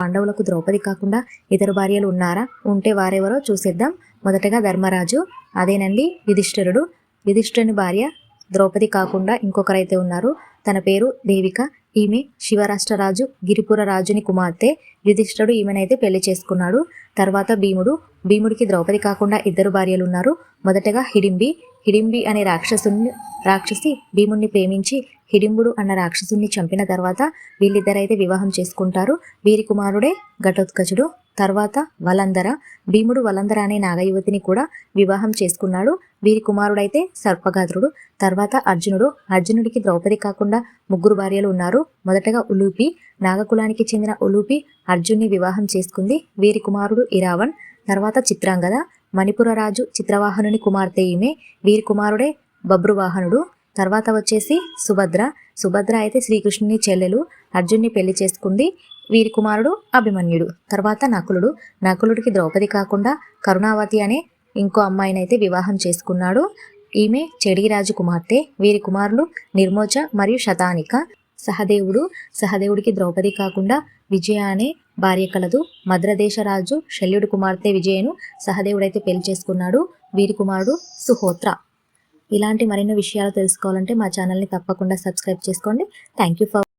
పాండవులకు ద్రౌపది కాకుండా ఇతర భార్యలు ఉన్నారా? ఉంటే వారెవరో చూసేద్దాం. మొదటగా ధర్మరాజు. అదేనండి యుధిష్ఠిరుడు. యుధిష్ఠిరుని భార్య ద్రౌపది కాకుండా ఇంకొకరైతే ఉన్నారు. తన పేరు దేవిక. ఈమె శివరాష్ట్ర రాజు గిరిపుర రాజుని కుమార్తె. యుధిష్ఠుడు ఈమెనైతే పెళ్ళి చేసుకున్నాడు. తర్వాత భీముడు. భీముడికి ద్రౌపది కాకుండా ఇద్దరు భార్యలు ఉన్నారు. మొదటగా హిడింబి. హిడింబి అనే రాక్షసుని రాక్షసి భీముణ్ణి ప్రేమించి హిడింబుడు అన్న రాక్షసుని చంపిన తర్వాత వీళ్ళిద్దరైతే వివాహం చేసుకుంటారు. వీరి కుమారుడే ఘటోత్కచుడు తర్వాత వలందర భీముడు వలందర అనే నాగయువతిని కూడా వివాహం చేసుకున్నాడు. వీరి కుమారుడైతే సర్పగాత్రుడు తర్వాత అర్జునుడు. అర్జునుడికి ద్రౌపది కాకుండా ముగ్గురు భార్యలు ఉన్నారు. మొదటగా ఉలూపి నాగకులానికి చెందిన ఉలూపి అర్జున్ని వివాహం చేసుకుంది. వీరి కుమారుడు ఇరావణ్ తర్వాత చిత్రాంగద. మణిపుర రాజు చిత్రవాహనుని కుమార్తె ఈమె. వీరి కుమారుడే బబ్రువాహనుడు తర్వాత వచ్చేసి సుభద్ర. సుభద్ర అయితే శ్రీకృష్ణుని చెల్లెలు అర్జున్ని పెళ్ళి చేసుకుంది. వీరి కుమారుడు అభిమన్యుడు. తర్వాత నకులుడు. నకులుడికి ద్రౌపది కాకుండా కరుణావతి అనే ఇంకో అమ్మాయినైతే వివాహం చేసుకున్నాడు. ఈమె చెడిరాజు కుమార్తె. వీరి కుమారులు నిర్మోచ మరియు శతానిక. సహదేవుడు. సహదేవుడికి ద్రౌపది కాకుండా విజయ అనే భార్య కలదు. మద్రదేశ రాజు శల్యుడి కుమార్తె విజయను సహదేవుడైతే పెళ్ళి చేసుకున్నాడు. వీరి కుమారుడు సుహోత్ర. ఇలాంటి మరిన్ని విషయాలు తెలుసుకోవాలంటే మా ఛానల్ని తప్పకుండా సబ్స్క్రైబ్ చేసుకోండి. Thank you for